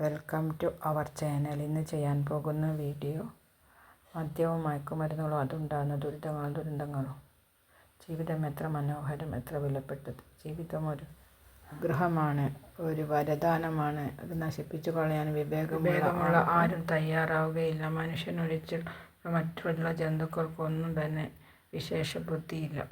Welcome to our channel. ഇന്ന് ചെയ്യാൻ പോകുന്ന വീഡിയോ മദ്യവും മയക്കുമരുന്നുകളും അതുണ്ടാകുന്ന ദുരിതങ്ങളും ദുരന്തങ്ങളും. ജീവിതം എത്ര മനോഹരം എത്ര വിലപ്പെട്ടത്. ജീവിതം ഒരു ഗ്രഹമാണ് ഒരു വരദാനമാണ്. അത് നശിപ്പിച്ചു കളയാൻ വിവേകമുള്ള ആരും തയ്യാറാവുകയില്ല. മനുഷ്യനൊഴിച്ചുള്ള മറ്റുള്ള ജന്തുക്കൾക്കൊന്നും തന്നെ വിശേഷ ബുദ്ധിയില്ല